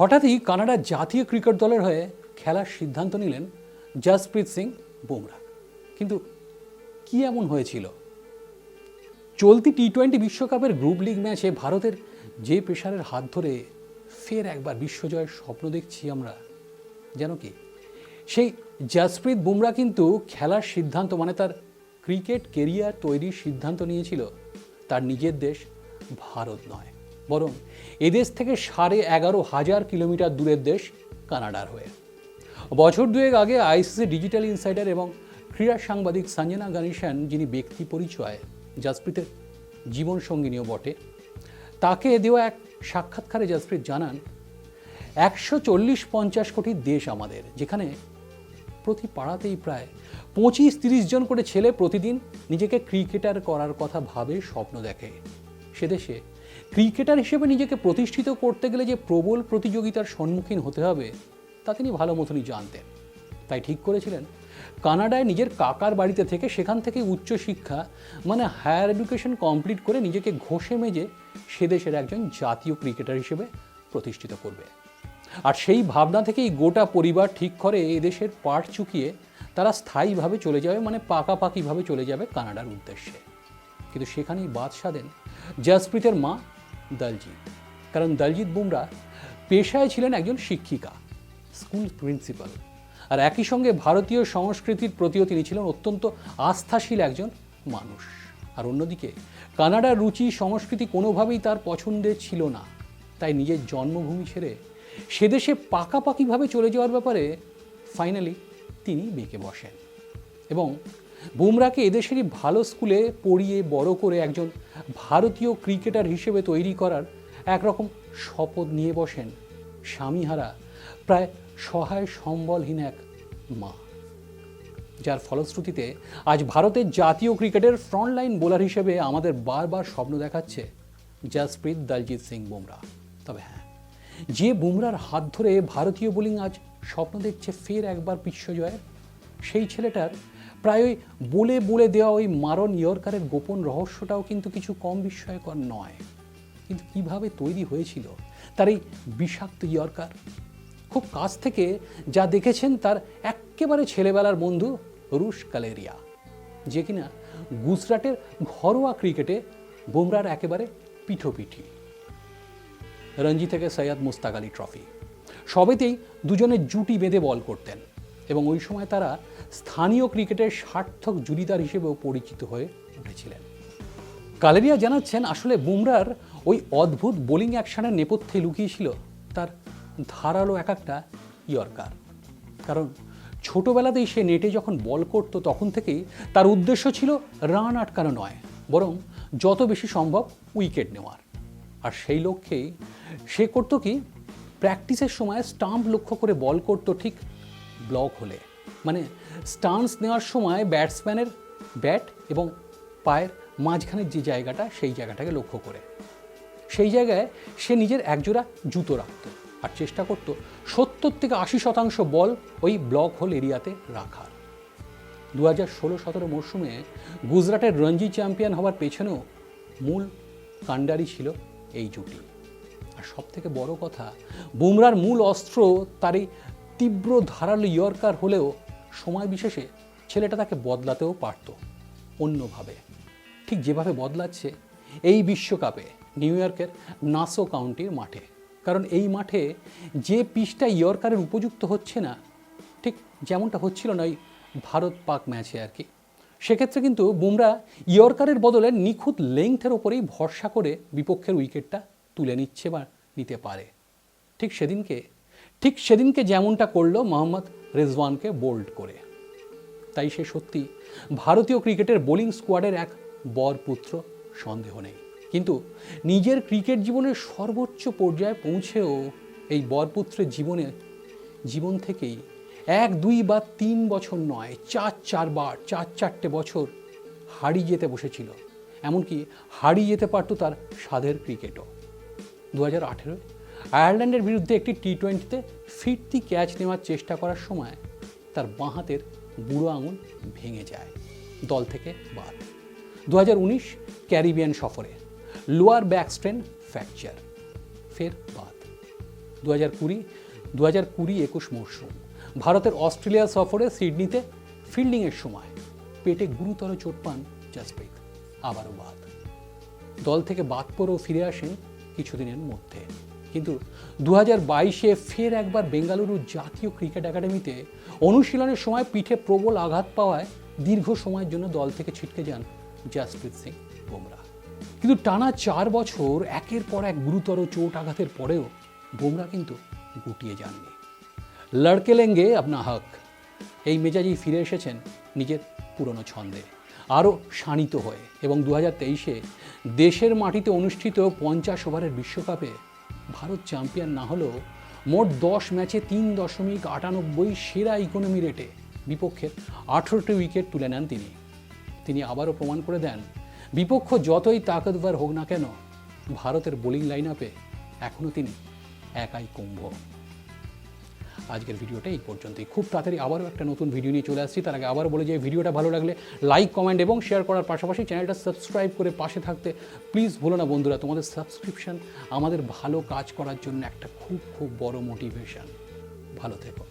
হঠাৎই কানাডার জাতীয় ক্রিকেট দলের হয়ে খেলার সিদ্ধান্ত নিলেন জসপ্রীত সিং বুমরা। কিন্তু কি এমন হয়েছিল? চলতি টি টোয়েন্টি বিশ্বকাপের গ্রুপ লিগ ম্যাচে ভারতের যে পেশারের হাত ধরে ফের একবার বিশ্বজয়ের স্বপ্ন দেখছি আমরা। যেন কি? সেই জসপ্রীত বুমরা কিন্তু খেলার সিদ্ধান্ত মানে তার ক্রিকেট কেরিয়ার তৈরির সিদ্ধান্ত নিয়েছিল। তার নিজের দেশ ভারত নয়। বরং এদেশ থেকে সাড়ে এগারো হাজার কিলোমিটার দূরের দেশ কানাডার হয়ে। বছর দুয়েক আগে আইসিসি ডিজিটাল ইনসাইডার এবং ক্রীড়া সাংবাদিক সঞ্জনা গণেশন যিনি ব্যক্তি পরিচয়, জাসপ্রীতের জীবনসঙ্গিনীও বটে, তাকে দেওয়া এক সাক্ষাৎকারে জাসপ্রীত জানান, একশো চল্লিশ পঞ্চাশ কোটি দেশ আমাদের, যেখানে প্রতি পাড়াতেই প্রায় পঁচিশ তিরিশ জন করে ছেলে প্রতিদিন নিজেকে ক্রিকেটার করার কথা ভাবে স্বপ্ন দেখে। সে দেশে। ক্রিকেটার হিসেবে নিজেকে প্রতিষ্ঠিত করতে গেলে যে প্রবল প্রতিযোগিতার সম্মুখীন হতে হবে, তা তিনি ভালো মতনই জানতেন। তাই ঠিক করেছিলেন। কানাডায় নিজের কাকার বাড়িতে থেকে সেখান থেকে উচ্চশিক্ষা মানে হায়ার এডুকেশন কমপ্লিট করে নিজেকে ঘষে মেজে সে দেশের একজন জাতীয় ক্রিকেটার হিসেবে প্রতিষ্ঠিত করবে। আর সেই ভাবনা থেকেই গোটা পরিবার ঠিক করে এদেশের পাট চুকিয়ে তারা স্থায়ীভাবে চলে যাবে মানে পাকাপাকিভাবে চলে যাবে কানাডার উদ্দেশ্যে। কিন্তু সেখানেই বাদ সাধেন জসপ্রীতের মা দলজিৎ। কারণ দলজিৎ বুমরা পেশায় ছিলেন একজন শিক্ষিকা, স্কুল প্রিন্সিপাল। আর একই সঙ্গে ভারতীয় সংস্কৃতির প্রতিও তিনি ছিলেন অত্যন্ত আস্থাশীল একজন মানুষ। আর অন্যদিকে, কানাডার রুচি সংস্কৃতি কোনোভাবেই তার পছন্দের ছিল না। তাই নিজের জন্মভূমি ছেড়ে সে দেশে পাকাপাকিভাবে চলে যাওয়ার ব্যাপারে ফাইনালি তিনি বেঁকে বসেন। এবং বুমরাকে এদেশেরই ভালো স্কুলে পড়িয়ে বড় করে একজন ভারতীয় ক্রিকেটার হিসেবে তৈরি করার একরকম শপথ নিয়ে বসেন স্বামীহারা, প্রায় সহায় সম্বলহীন এক মা। যার ফলশ্রুতিতে আজ ভারতের জাতীয় ক্রিকেটের ফ্রন্টলাইন বোলার হিসেবে আমাদের বারবার স্বপ্ন দেখাচ্ছে জসপ্রীত দলজিৎ সিং বুমরা তবে হ্যাঁ যে বুমরার হাত ধরে ভারতীয় বোলিং আজ স্বপ্ন দেখছে ফের একবার বিশ্বজয়ের, সেই ছেলেটার প্রায় ওই বলে বলে দেওয়া ওই মারণ ইয়র্কারের গোপন রহস্যটাও কিন্তু কিছু কম বিস্ময়কর নয়। কিন্তু কীভাবে তৈরি হয়েছিল তার এই বিষাক্ত ইয়র্কার? খুব কাছ থেকে যা দেখেছেন তার এক্কেবারে ছেলেবেলার বন্ধু রুশ কালেরিয়া যে কিনা গুজরাটের ঘরোয়া ক্রিকেটে বুমরার একেবারে পিঠোপিঠি। রঞ্জি থেকে সৈয়দ মুস্তাক আলী ট্রফি। সবেতেই দুজনে জুটি বেঁধে বল করতেন। এবং ওই সময় তারা স্থানীয় ক্রিকেটের সার্থক জুড়িদার হিসেবেও পরিচিত হয়ে উঠেছিলেন। কালেরিয়া জানাচ্ছেন, আসলে বুমরার ওই অদ্ভুত বোলিং অ্যাকশনের নেপথ্যে লুকিয়েছিল তার ধারালো এক একটা ইয়র্কার। কারণ ছোটবেলাতেই সে নেটে যখন বল করত তখন থেকেই তার উদ্দেশ্য ছিল রান আটকানো নয়, বরং যত বেশি সম্ভব উইকেট নেওয়ার। আর সেই লক্ষ্যেই সে করতো কি, প্র্যাকটিসের সময় স্টাম্প লক্ষ্য করে বল করতো ঠিক ব্লক হলে। মানে স্টান্স নেওয়ার সময় ব্যাটসম্যানের ব্যাট এবং পায়ের মাঝখানের যে জায়গাটা, সেই জায়গাটাকে লক্ষ্য করে। সেই জায়গায় সে নিজের একজোড়া জুতো রাখত আর চেষ্টা করত সত্তর থেকে আশি শতাংশ বল ওই ব্লক হোল এরিয়াতে রাখার। দু হাজার ষোলো সতেরো মরশুমে গুজরাটের রঞ্জি চ্যাম্পিয়ন হওয়ার পেছনেও মূল কাণ্ডারি ছিল এই জুটি। আর সবথেকে বড় কথা বুমরার মূল অস্ত্র তার এই তীব্র ধারালো ইয়র্কার হলেও সময় বিশেষে ছেলেটা তাকে বদলাতেও পারত অন্যভাবে। ঠিক যেভাবে বদলাচ্ছে, এই বিশ্বকাপে নিউ ইয়র্কের নাসো কাউন্টির মাঠে। কারণ এই মাঠে যে পিচটা ইয়র্কারের উপযুক্ত হচ্ছে না, ঠিক যেমনটা হচ্ছিল না ওই ভারত পাক ম্যাচে আর কি। সেক্ষেত্রে কিন্তু বুমরা ইয়র্কারের বদলে নিখুঁত লেংথের ওপরেই ভরসা করে বিপক্ষের উইকেটটা তুলে নিচ্ছে বা নিতে পারে। ঠিক সেদিনকে ঠিক সেদিনকে যেমনটা করল মোহাম্মদ রেজওয়ানকে বোল্ড করে। তাই সে সত্যি ভারতীয় ক্রিকেটের বোলিং স্কোয়াডের এক বরপুত্র সন্দেহ নেই। কিন্তু নিজের ক্রিকেট জীবনের সর্বোচ্চ পর্যায়ে পৌঁছেও এই বরপুত্রের জীবনে, জীবন থেকেই এক, দুই বা তিন বছর নয়, চার, চারবার, চার, চারটে বছর হারিয়ে যেতে বসেছিল। এমনকি হারিয়ে যেতে পারত তার স্বাদের ক্রিকেটও। দু হাজার আয়ারল্যান্ডের বিরুদ্ধে একটি টি টোয়েন্টিতে ফিরতি ক্যাচ নেওয়ার চেষ্টা করার সময় তার বাঁ হাতের বুড়ো আঙুল ভেঙে যায় দল থেকে বাদ। দু হাজার উনিশ ক্যারিবিয়ান সফরে লোয়ার ব্যাক স্ট্রেন ফ্র্যাকচার, ফের বাদ। দু হাজার কুড়ি দু হাজার কুড়ি একুশ মরশুম ভারতের অস্ট্রেলিয়া সফরে সিডনিতে ফিল্ডিংয়ের সময় পেটে গুরুতর চোট পান জাসপ্রীত, আবারও বাদ। দল থেকে বাদ পড়েও ফিরে আসেন কিছুদিনের মধ্যে। কিন্তু দু হাজার বাইশে ফের একবার বেঙ্গালুরু জাতীয় ক্রিকেট একাডেমিতে অনুশীলনের সময় পিঠে প্রবল আঘাত পাওয়ায় দীর্ঘ সময়ের জন্য দল থেকে ছিটকে যান জাসপ্রীত সিং বুমরা। কিন্তু টানা চার বছর একের পর এক গুরুতর চোট আঘাতের পরেও বুমরা কিন্তু গুটিয়ে যাননি। লড়কে লেঙ্গে আপনা হক। এই মেজাজেই ফিরে এসেছেন নিজের পুরনো ছন্দে। আরও শানিত হয়ে এবং দু হাজার তেইশে দেশের মাটিতে অনুষ্ঠিত পঞ্চাশ ওভারের বিশ্বকাপে ভারত চ্যাম্পিয়ন না হলেও মোট দশ ম্যাচে তিন দশমিক আটানব্বই সেরা ইকোনমি রেটে বিপক্ষের আঠেরোটি উইকেট তুলে নেন তিনি। তিনি আবারও প্রমাণ করে দেন, বিপক্ষ যতই তাকতবার হোক না কেন, ভারতের বোলিং লাইন আপে এখনও তিনি একাই কুম্ভ। আজকের ভিডিওটা এই পর্যন্তই। খুব তাড়াতাড়ি আবারও একটা নতুন ভিডিও নিয়ে চলে আসছি। তার আগে আবার বলে যে ভিডিওটা ভালো লাগলে লাইক কমেন্ট এবং শেয়ার করার পাশাপাশি চ্যানেলটা সাবস্ক্রাইব করে পাশে থাকতে প্লিজ ভুলো না বন্ধুরা, তোমাদের সাবস্ক্রিপশন আমাদের ভালো কাজ করার জন্য একটা খুব খুব বড় মোটিভেশন ভালো থেকো।